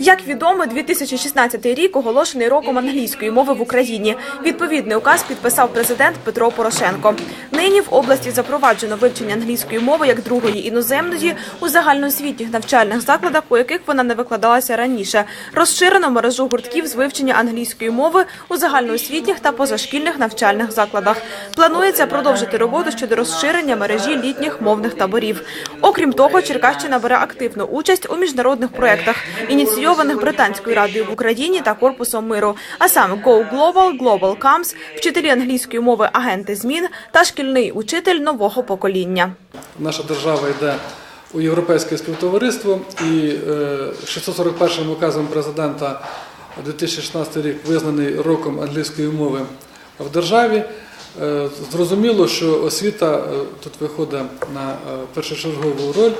Як відомо, 2016 рік оголошений роком англійської мови в Україні. Відповідний указ підписав президент Петро Порошенко. Нині в області запроваджено вивчення англійської мови як другої іноземної у загальноосвітніх навчальних закладах, у яких вона не викладалася раніше. Розширено мережу гуртків з вивчення англійської мови у загальноосвітніх та позашкільних навчальних закладах. Планується продовжити роботу щодо розширення мережі літніх мовних таборів. Окрім того, Черкащина бере активну участь у міжнародних проєктах, ініційованих Британською радою в Україні та Корпусом миру, а саме Go Global, Global Comes, вчителі англійської мови, агенти змін та шкільний учитель нового покоління. Наша держава йде у європейське співтовариство і е, 641 указом президента 2016 рік визнаний роком англійської мови в державі. Е, Зрозуміло, що освіта е, тут виходить на е, першочергову роль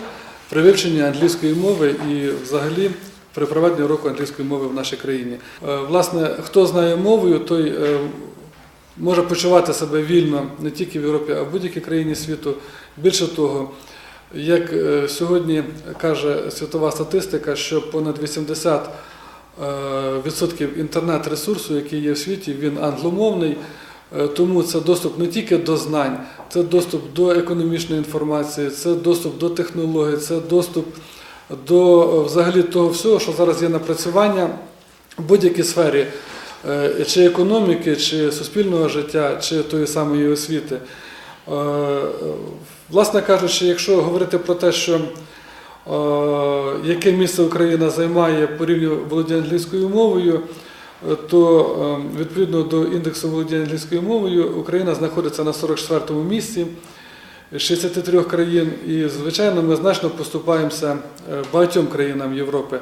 при вивченні англійської мови і взагалі при проведенні року англійської мови в нашій країні. Е, Власне, хто знає мовою, той е, може почувати себе вільно не тільки в Європі, а в будь-якій країні світу. Більше того, як е, сьогодні каже світова статистика, що понад 80% е, інтернет-ресурсу, який є в світі, він англомовний. Е, Тому це доступ не тільки до знань, це доступ до економічної інформації, це доступ до технологій, це доступ до взагалі того всього, що зараз є напрацювання в будь-якій сфері, чи економіки, чи суспільного життя, чи тої самої освіти. Е, е, Власне кажучи, якщо говорити про те, що е, яке місце Україна займає по рівню володіння англійською мовою, е, то е, відповідно до індексу володіння англійською мовою Україна знаходиться на 44-му місці 63 країн, і звичайно ми значно поступаємося е, багатьом країнам Європи.